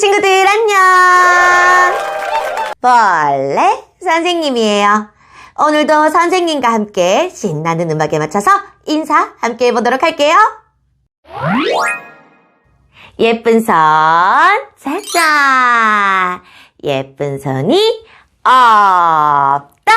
친구들 안녕! 벌레 선생님이에요. 오늘도 선생님과 함께 신나는 음악에 맞춰서 인사 함께 해보도록 할게요. 예쁜 선 찾자. 예쁜 선이 없다.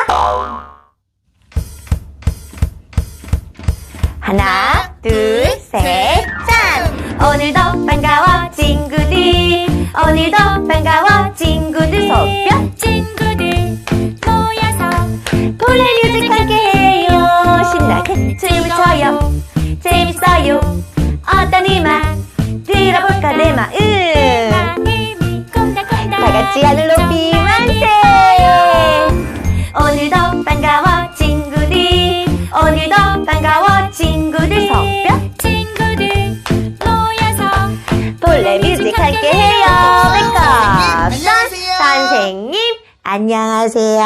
하나, 둘, 셋, 짠! 오늘도 반가워, 친구들. 오늘도 반가워, 친구들. 소뼈 친구들 모여서 볼레 뮤직 함께 해요. 신나게 춤을 춰요. 재밌어요. 어떤 음악 들어볼까, 내 마음. 다 같이 하늘 높이 만세! 안녕하세요.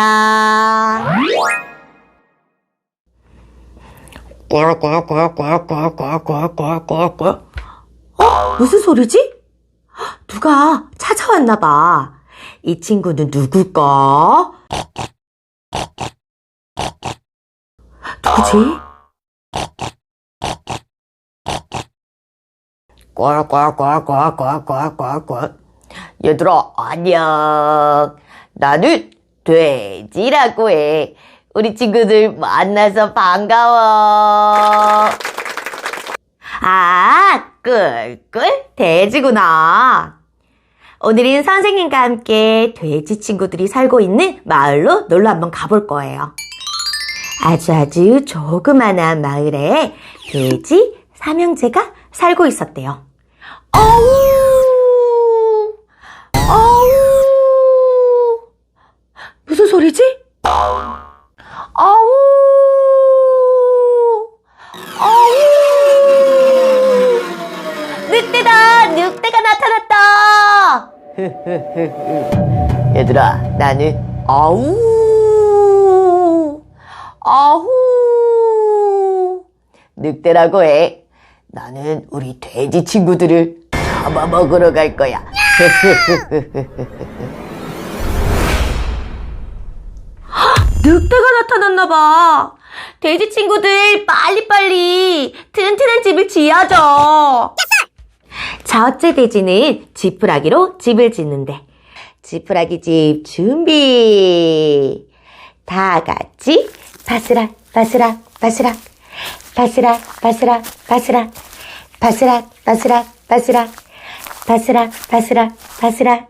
어? 무슨 소리지? 누가 찾아왔나 봐. 이 친구는 누굴까? 누구지? 꼴꼴꼴꼴꼴꼴꼴 얘들아 안녕 나는 돼지라고 해 우리 친구들 만나서 반가워 아 꿀꿀 돼지구나 오늘은 선생님과 함께 돼지 친구들이 살고 있는 마을로 놀러 한번 가볼 거예요 아주 아주 조그만한 마을에 돼지 삼형제가 살고 있었대요. 아우! 아우! 무슨 소리지? 아우! 아우! 늑대다! 늑대가 나타났다! 얘들아, 나는 아우! 아후! 늑대라고 해. 나는 우리 돼지 친구들을 잡아먹으러 갈 거야. 늑대가 나타났나봐. 돼지 친구들 빨리빨리 튼튼한 집을 지어줘. 첫째 돼지는 지푸라기로 집을 짓는데 지푸라기 집 준비. 다 같이 바스락 바스락 바스락 바스락 바스락 바스락 바스락 바스락 바스락 바스락 바스락 바스락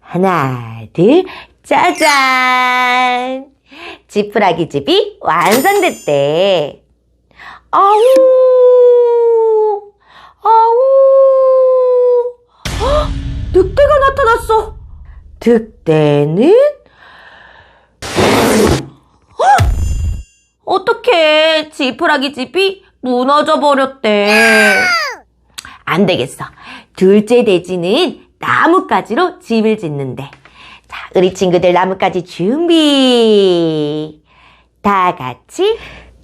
하나 둘 짜잔 지푸라기 집이 완성됐대 아우 아우 헉, 늑대가 나타났어 늑대는 어떡해. 지푸라기 집이 무너져 버렸대. 안 되겠어. 둘째 돼지는 나뭇가지로 집을 짓는데. 자, 우리 친구들 나뭇가지 준비. 다 같이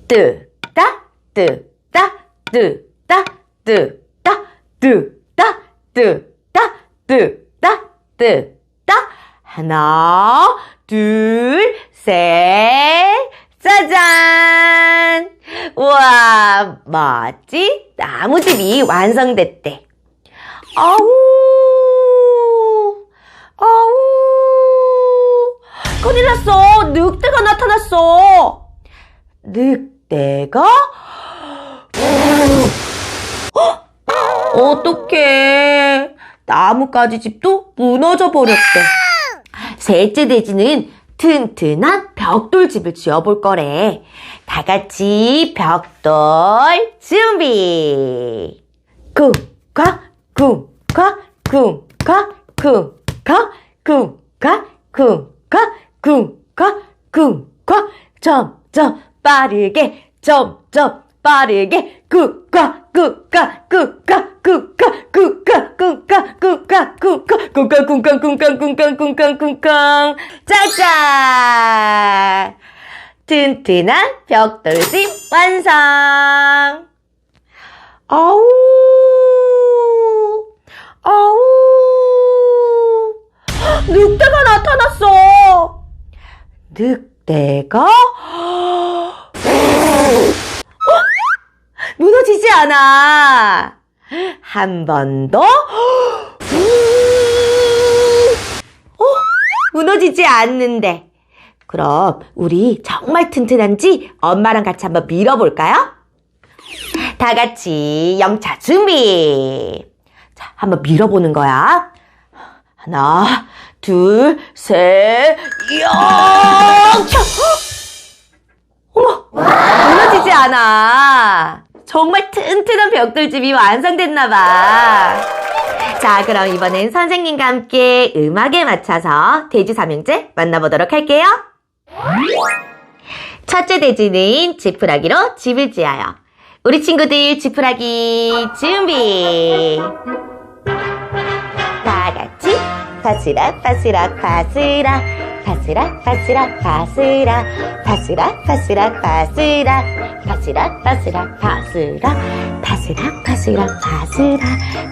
뜨다, 뜨다, 뜨다, 뜨다, 뜨다, 뜨다, 뜨다, 뜨다. 하나, 둘, 셋. 짜잔! 우와, 멋지? 나무집이 완성됐대. 아우! 아우! 큰일 났어! 늑대가 나타났어! 늑대가? 헉! 어떡해. 나뭇가지 집도 무너져 버렸대. 셋째 돼지는 튼튼한 벽돌 집을 지어볼 거래. 다 같이 벽돌 준비. 쿵쾅 쿵쾅 쿵쾅 쿵쾅 쿵쾅 쿵쾅 쿵 쾅 쿵쾅 점점 빠르게 점점 빠르게 쿵쾅 쿵쾅 쿵쾅 쿵쾅 쿵쾅 쿵쾅 쿵쾅 쿵쾅 쿵쾅 쿵쾅 쿵쾅 쿵쾅 쿵쾅 쿵쾅 짜잔 튼튼한 벽돌집 완성 아우 아우 늑대가 나타났어. 늑대가 어? 무너지지 않아. 한 번 더. 어? 무너지지 않는데. 그럼 우리 정말 튼튼한지 엄마랑 같이 한번 밀어볼까요? 다 같이 영차 준비. 자, 한번 밀어보는 거야. 하나, 둘, 셋, 영차! 어머, 무너지지 않아. 정말 튼튼한 벽돌집이 완성됐나봐. 자, 그럼 이번엔 선생님과 함께 음악에 맞춰서 돼지 삼형제 만나보도록 할게요. 첫째 돼지는 지푸라기로 집을 지어요. 우리 친구들 지푸라기 준비. 바스락 바스락 바스락. 바스락 바스락 바스락. 바스락 바스락 바스락. 바스락 바스락 바스락. 바스락 바스락 바스락.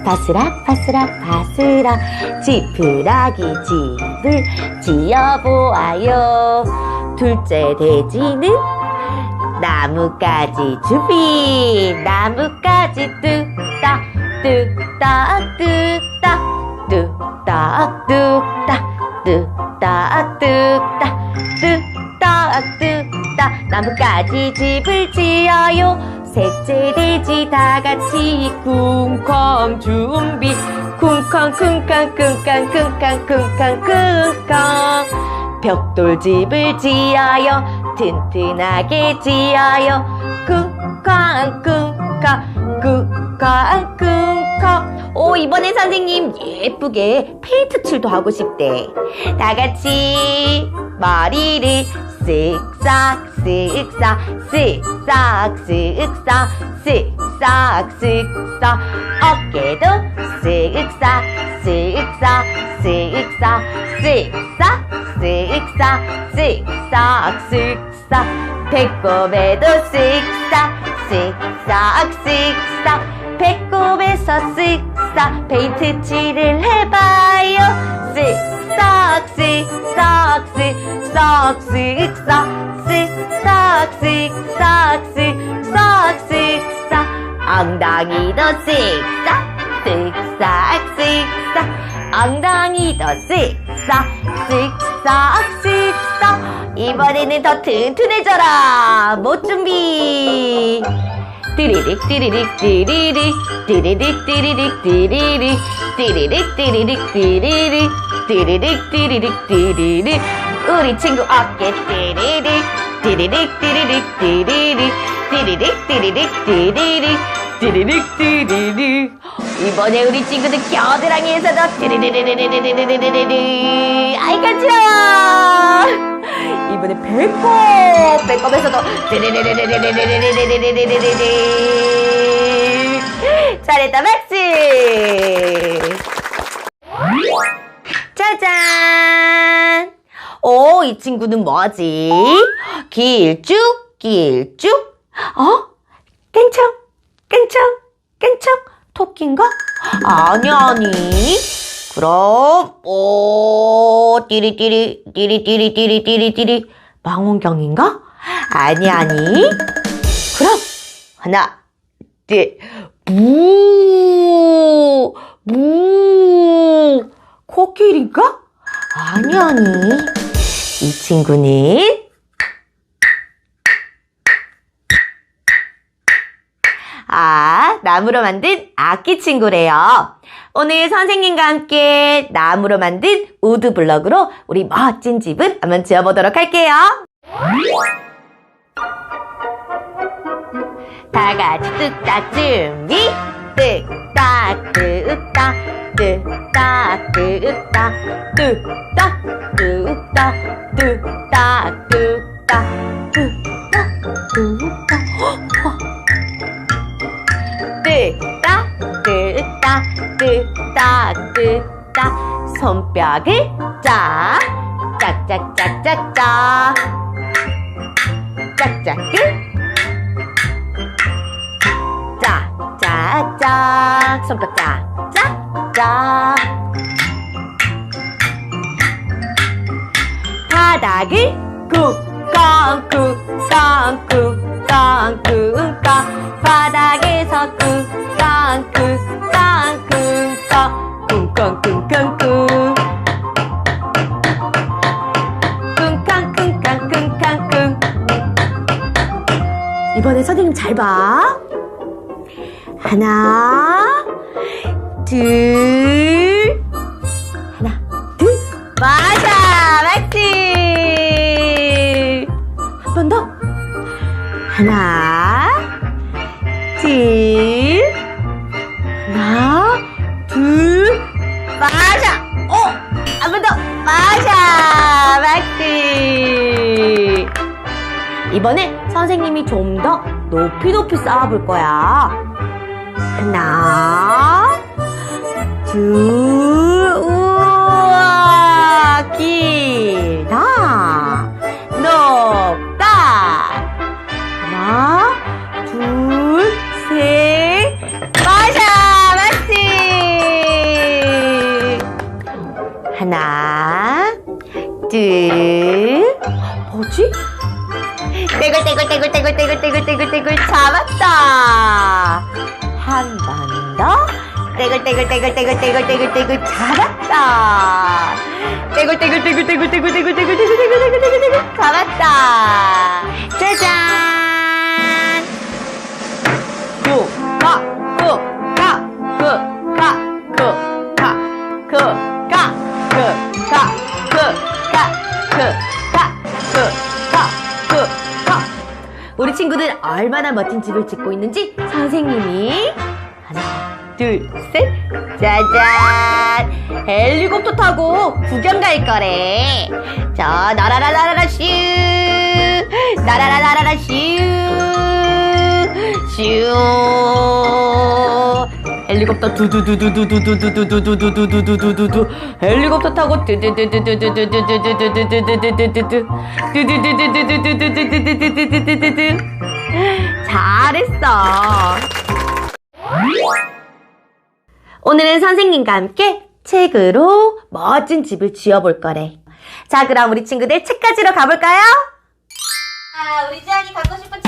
바스락 바스락 바스락. 지푸라기 집을 지어보아요. 둘째 돼지는 나뭇가지 준비. 나뭇가지 뚝딱 뚝딱 뚝딱 뚝딱 뚝딱 뚝딱 뚝딱 뚝딱 뚝딱. 나뭇가지 집을 지어요. 셋째 돼지 다 같이 쿵쾅 준비. 쿵쾅 쿵쾅 쿵쾅 쿵쾅 쿵쾅 쿵쾅. 벽돌집을 지어요. 튼튼하게 지어요. 쿵쾅 쿵쾅 쿵쾅 쿵쾅 오 이번엔 선생님 예쁘게 페인트 칠도 하고 싶대 다 같이 머리를 쓱싹 쓱싹 쓱싹 쓱싹 쓱싹 쓱싹 어깨도 쓱싹 쓱싹 쓱싹 쓱싹 쓱싹 쓱싹 쓱싹 배꼽에도 쓱싹 쓱싹 쓱싹 배꼽에서 쓱 싹 페인트칠을 해봐요. 쓱싹쓱싹쓱싹쓱싹쓱싹쓱싹쓱싹 엉덩이도 쓱싹 쓱싹쓱싹 엉덩이도 쓱싹 쓱싹쓱싹 이번에는 더 튼튼해져라. 못 준비. 띠리릭 띠리릭 띠리릭 띠리릭 띠리릭 띠리릭 띠리릭 띠리릭 띠리릭 띠리릭 띠리릭 띠리릭 우리 친구 어깨 띠리릭 띠리릭 띠리릭 띠리릭 띠리릭 띠리릭 띠리릭 띠리릭 띠리릭 이번에 우리 친구들 겨드랑이에서도 띠리리리리리리리리리리 아이 간지러워 이번에 배꼽! 배꼽에서도 잘했다 박지 짜잔! 오, 이 친구는 뭐지? 길쭉, 길쭉. 어? 깽청, 깽청, 깽청. 토끼인가? 아니, 아니. 그럼 오 띠리띠리 띠리띠리 띠리띠리 띠리 망원경인가? 아니 아니 그럼 하나 둘무무 코끼리인가? 아니 아니 이 친구는 아, 나무로 만든 악기 친구래요. 오늘 선생님과 함께 나무로 만든 우드 블럭으로 우리 멋진 집을 한번 지어보도록 할게요. 다 같이 뚝딱 준비 뚝딱 뚝딱 뚝딱 뚝딱 뚝딱 뚝딱 뚝딱 뚝딱 뚝딱 뚝딱 뜨다 뜨다 뜨다 뜨다 손뼉을 짝 짝짝짝짝짝 짝짝을 짝짝짝 손뼉 짝짝짝. 바닥을 꾹깡 꾹깡 꾹깡 꾹깡 바닥에서 쿵쾅 쿵쾅 쿵쾅 쿵쾅 쿵쾅 쿵 쿵쾅 쿵쾅 쿵쾅 쿵 이번에 선생님 잘 봐. 하나, 둘, 이번에 선생님이 좀 더 높이 높이 쌓아볼 거야. 하나, 둘, 우와, 길다, 높다. 하나, 둘, 셋, 맞아, 맞지? 하나, 둘? 떼굴떼굴떼굴떼굴떼굴떼굴떼굴떼굴 잡았다. 한 번 더. 떼굴떼굴떼굴떼굴떼굴떼굴떼굴 잡았다. 떼굴떼굴떼굴떼굴떼굴떼굴떼굴떼굴떼굴떼굴 잡았다. 짜잔. 구가 구가 구가 구가 구가 구가 우리 친구들 얼마나 멋진 집을 짓고 있는지 선생님이 하나 둘 셋. 짜잔! 헬리콥터 타고 구경 갈 거래. 저 나라라라라라 슈. 나라라라라라 슈. 슈 헬리콥터 두두두두두두두두두두두두두두두 헬리콥터 타고 두두두두두두두두두두두두두두두두 두두두두두두두두두두두두두두 잘했어 오늘은 선생님과 함께 책으로 멋진 집을 지어볼 거래 자 그럼 우리 친구들 책 가지러 가볼까요? 아 우리 지안이 갖고 싶은 책 갖고 오세요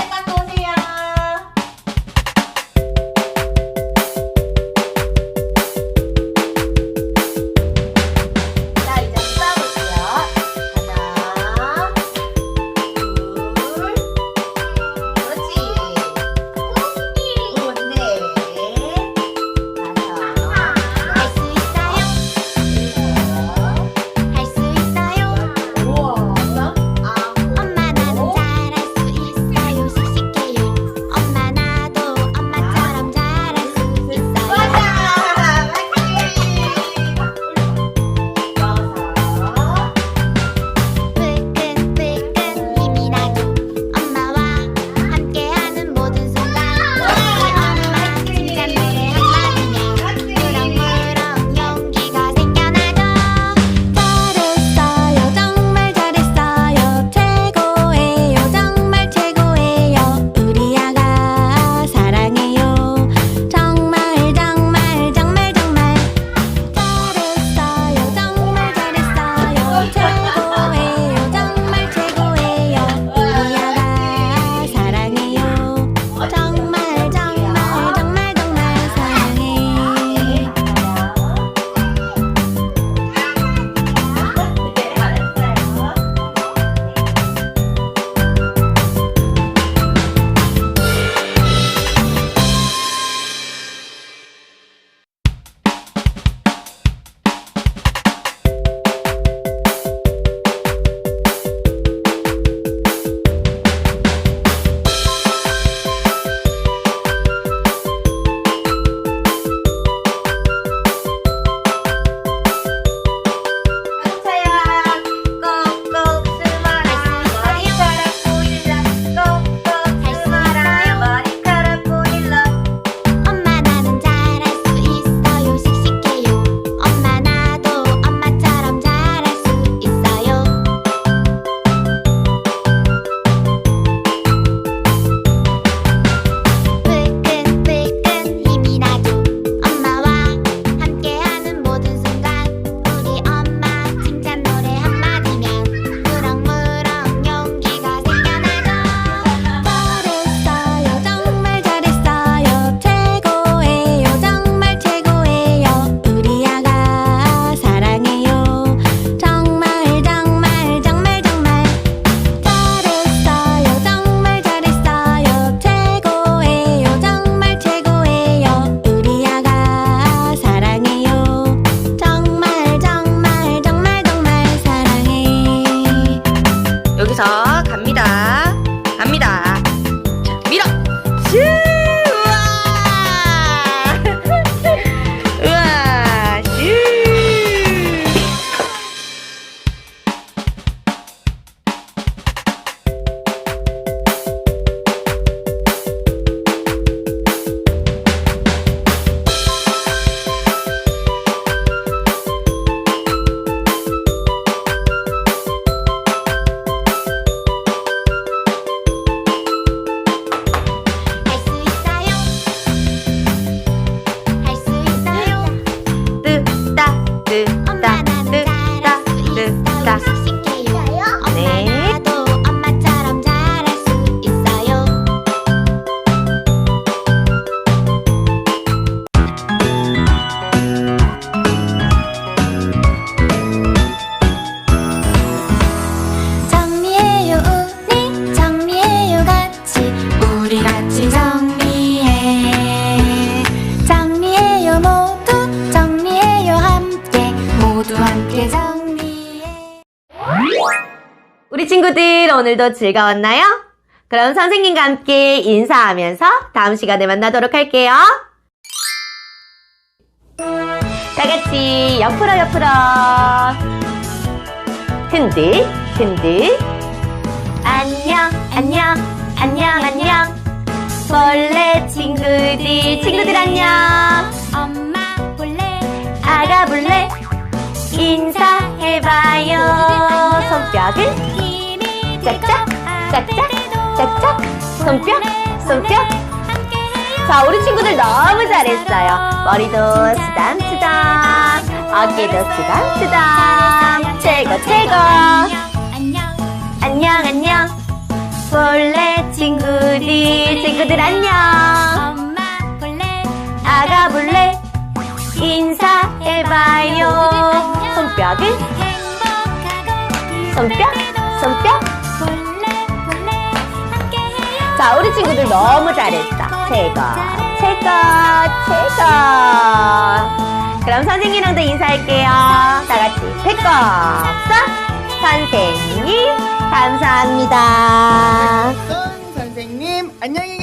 오늘도 즐거웠나요? 그럼 선생님과 함께 인사하면서 다음 시간에 만나도록 할게요. 다 같이 옆으로 옆으로. 흔들 흔들. 안녕 안녕 안녕 안녕. 벌레 친구들 친구들 안녕. 엄마 볼래 아가 볼래? 인사해봐요. 손뼉을 짝짝, 짝짝, 짝짝, 손뼉, 손뼉. 자 우리 친구들 너무 잘했어요. 머리도 쓰담쓰담 어깨도 쓰담쓰담 최고 최고. 안녕 안녕. 벌레 친구들 친구들 안녕. 엄마 볼래 아가 볼래 인사해봐요. 손뼉을 손뼉 손뼉 볼래 볼래 자 우리 친구들 너무 잘했어 최고 최고 최고 그럼 선생님랑도 인사할게요. 다 같이 배꼽 선생님 감사합니다. 선 선생님 안녕히 계세요.